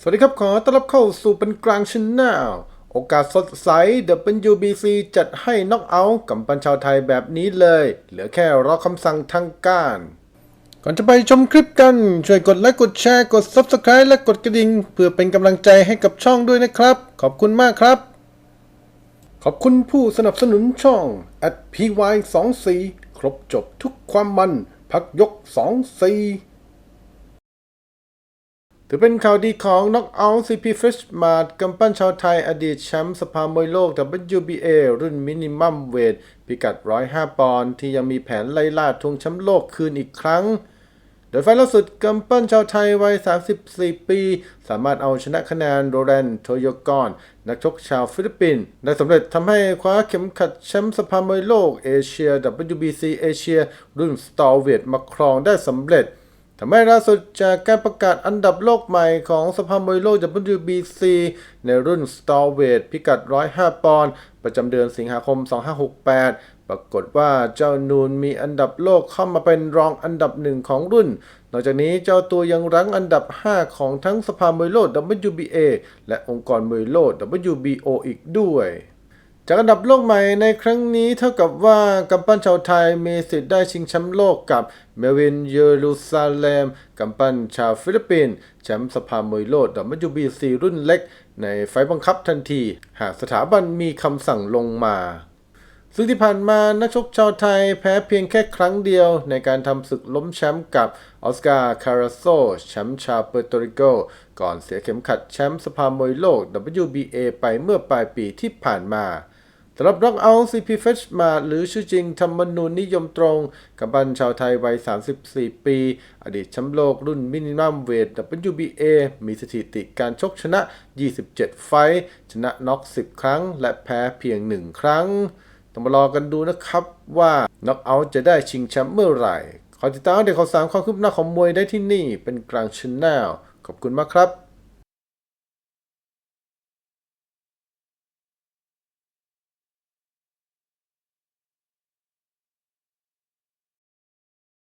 สวัสดีครับ ขอต้อนรับเข้าสู่เป็นกลางชแนลโอกาสสดใส WBC จัดให้น็อกเอาท์กำปั้นชาวไทยแบบนี้เลย เหลือแค่รอคำสั่งทางการ ก่อนจะไปชมคลิปกัน ช่วยกดไลค์กดแชร์กด Subscribe และกดกระดิ่ง เพื่อเป็นกำลังใจให้กับช่องด้วยนะครับ ขอบคุณมากครับ ขอบคุณผู้สนับสนุนช่อง atpy24 ครบจบทุกความมัน พักยก 24 ถือเป็นข่าวดีของ Knockout CP Fresh Mart กำปั้นชาวไทยอดีตแชมป์สภามวยโลก WBA รุ่นมินิมัมเวทพิกัด 105 ปอนด์ที่ยังมีแผนไล่ล่าทวงแชมป์โลกคืนอีกครั้ง โดยไฟล์ล่าสุดกำปั้นชาวไทยวัย 34 ปี สามารถเอาชนะคะแนนโรแรนโทโยกอน นักชกชาวฟิลิปปินส์ได้สำเร็จทำให้คว้าเข็มขัดแชมป์สภามวยโลกเอเชีย WBC เอเชียรุ่นสตอร์เวทมาครองได้สำเร็จ ทำให้ล่าสุดจากการประกาศอันดับโลกใหม่ของสภามวยโลก WBC ในรุ่น s t a r w e i g h t พิกัด 105 ปอนด์ประจำเดือนสิงหาคม 2568 ปรากฏว่าเจ้านูนมีอันดับโลกเข้ามาเป็นรองอันดับหนึ่งของรุ่น นอกจากนี้เจ้าตัวยังรั้งอันดับ 5 ของทั้งสภามวยโลก WBA และองค์กรมวยโลก WBO อีกด้วย จากอันดับโลกใหม่ในครั้งนี้เท่ากับว่ากำปั้นชาวไทยมีสิทธิ์ได้ชิงแชมป์โลกกับเมวินเยรูซาเล็มกำปั้นชาวฟิลิปปินส์แชมป์สภามวยโลก WBC รุ่นเล็ก ในไฟบังคับทันที หากสถาบันมีคำสั่งลงมาซึ่งที่ผ่านมานักชกชาวไทยแพ้เพียงแค่ครั้งเดียวในการทำศึกล้มแชมป์กับออสการ์คาราโซแชมป์ชาวเปอร์โตริโก ก่อนเสียเข็มขัดแชมป์สภามวยโลก WBA ไปเมื่อปลายปีที่ผ่านมา สำหรับ Rock Out CP f e t c h m a หรือชื่อจริงธรรมนูญนิยมตรงกับบันชาวไทยวัย 34 ปี อดีตแชมป์โลกรุ่นมินิมัมเวท WBA มีสถิติการชกชนะ 27 ไฟ ชนะน็อก 10 ครั้ง และแพ้เพียง 1 ครั้ง ต้องมารอกันดูนะครับว่า Knock Out จะได้ชิงแชมป์เมื่อไหร่ ขอติดตามเด็กข่าวสารความคืบหน้าของมวยได้ที่นี่เป็นกลางชแนลขอบคุณมากครับ